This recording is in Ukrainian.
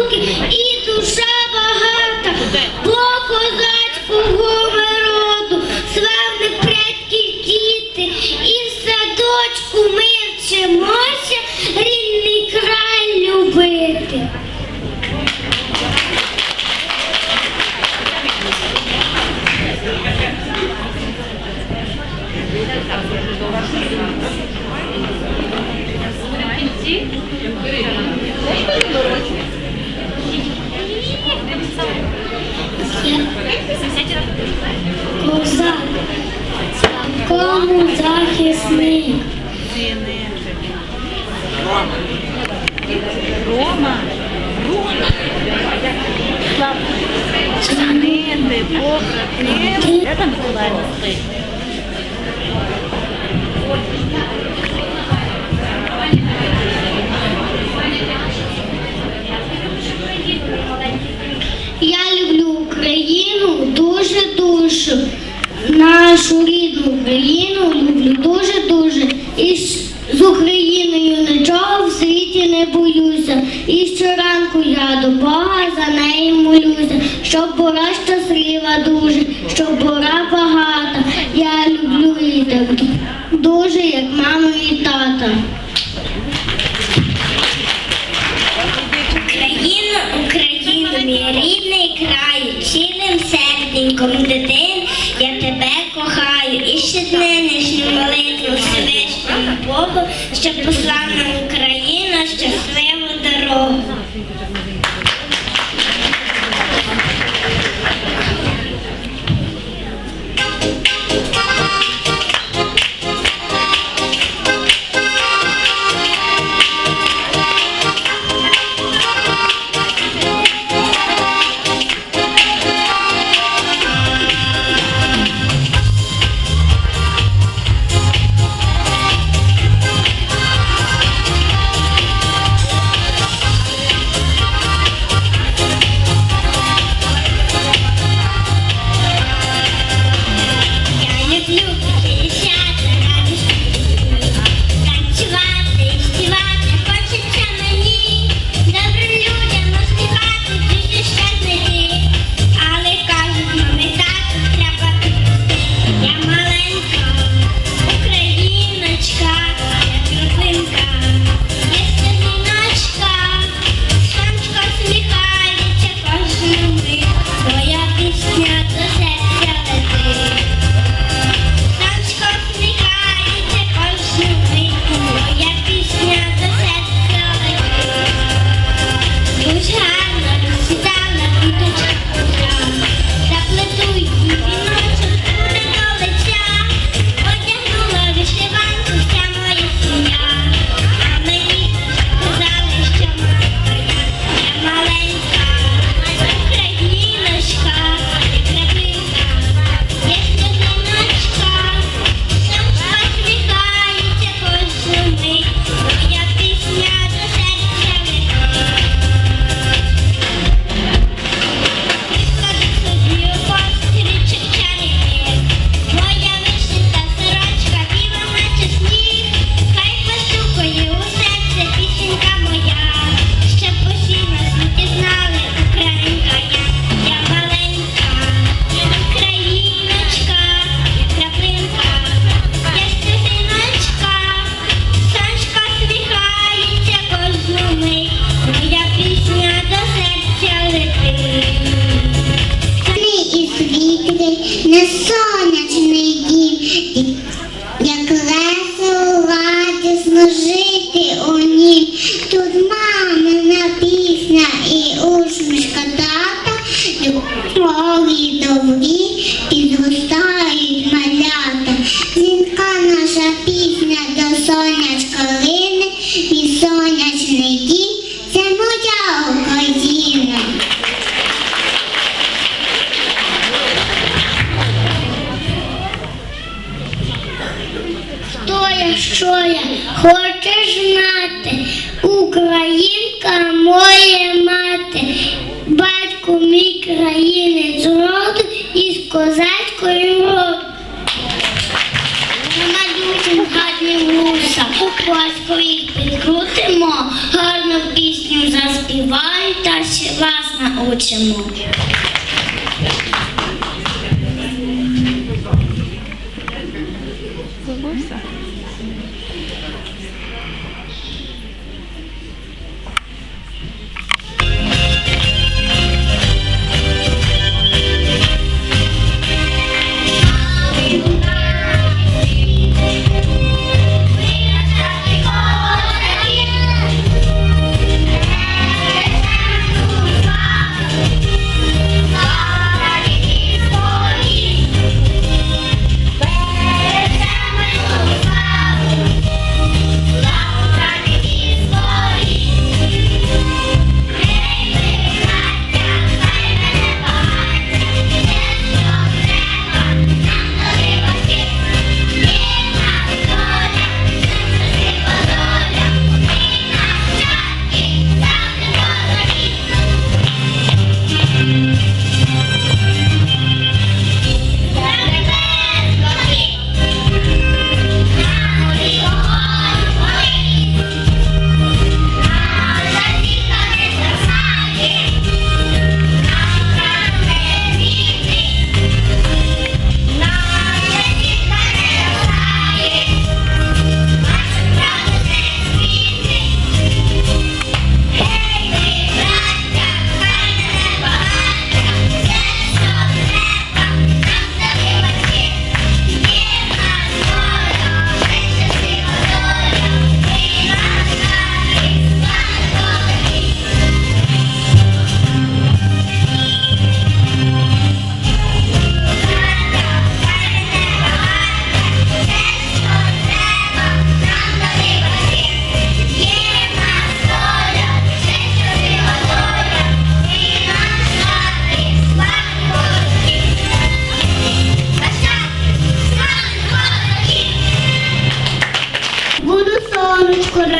руки і душа багата, бо козацького народу, славних предки діти, і в садочку ми вчимося рідний край любити. Рома. Рома. Рома. Члени, побратим. Де там Миколаївна стоїть? Thank you. дивлюся, щоб була щаслива дуже, що була багата. Я люблю її так дуже, як маму і тата. Україна Україна, мій рідний край, чилим серденьком дитин, я тебе кохаю і ще нинішню молитву Всевишньому Богу, щоб послав нам Україна щаслива. хваськові підкрутимо, гарну пісню заспівай та ще вас научимо. quando